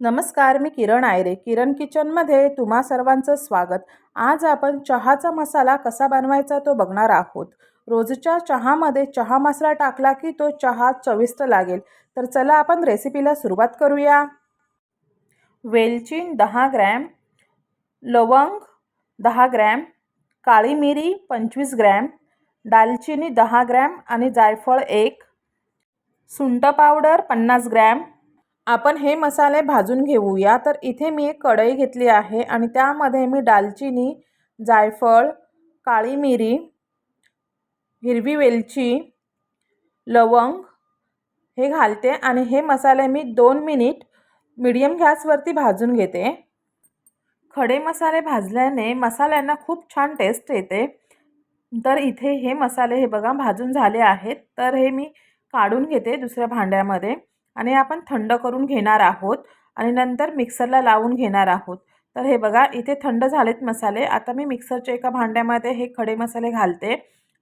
नमस्कार मी किरण आयरे. किरण किचनमध्ये तुम्हा सर्वांचं स्वागत. आज आपण चहाचा मसाला कसा बनवायचा तो बघणार आहोत. रोजच्या चहामध्ये चहा मसाला टाकला की तो चहा चविष्ट लागेल. तर चला आपण रेसिपीला सुरुवात करूया. वेलची दहा ग्रॅम लवंग दहा ग्रॅम काळी मिरी पंचवीस ग्रॅम दालचिनी दहा ग्रॅम आणि जायफळ एक सुंट पावडर पन्नास ग्रॅम आपण हे मसाले भाजून घेऊया. तर इथे मी एक कढई घेतली आहे आणि त्यामध्ये मी दालचिनी जायफळ काळी मिरी हिरवी वेलची लवंग हे घालते आणि हे मसाले मी दोन मिनिट मीडियम गॅसवरती भाजून घेते. खडे मसाले भाजल्याने मसाल्यांना खूप छान टेस्ट येते. तर इथे हे मसाले हे बघा भाजून झाले आहेत. तर हे मी काढून घेते दुसऱ्या भांड्यामध्ये. आणि आपण थंड करून घेणार आहोत आणि नंतर मिक्सरला लावून घेणार आहोत. तर हे बघा इथे थंड झालेत मसाले. आता मी मिक्सरच्या एका भांड्यामध्ये हे खडे मसाले घालते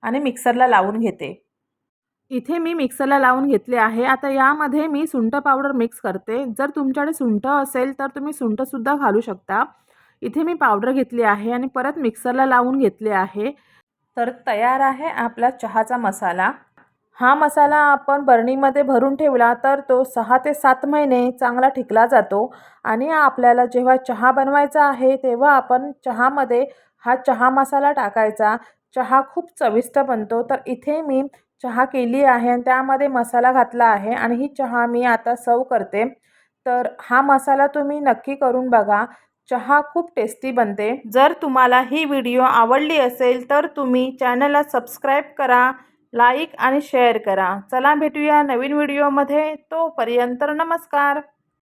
आणि मिक्सरला लावून घेते. इथे मी मिक्सरला लावून घेतले आहे. आता यामध्ये मी सुंठ पावडर मिक्स करते. जर तुमच्याकडे सुंठ असेल तर तुम्ही सुंठसुद्धा घालू शकता. इथे मी पावडर घेतली आहे आणि परत मिक्सरला लावून घेतले आहे. तर तयार आहे आपला चहाचा मसाला. हा मसाला आपण बरणीमध्ये भरून ठेवला तर तो सहा ते सात महिने चांगला टिकला जातो. आणि आपल्याला जेव्हा चहा बनवायचा आहे तेव्हा आपण चहामध्ये हा चहा मसाला टाकायचा. चहा खूप चविष्ट बनतो. तर इथे मी चहा केली आहे आणि त्यामध्ये मसाला घातला आहे आणि ही चहा मी आता सर्व करते. तर हा मसाला तुम्ही नक्की करून बघा. चहा खूप टेस्टी बनते. जर तुम्हाला ही व्हिडिओ आवडली असेल तर तुम्ही चॅनलला सबस्क्राईब करा. लाईक आणि शेअर करा. चला भेटूया नवीन व्हिडिओमध्ये. तोपर्यंत नमस्कार.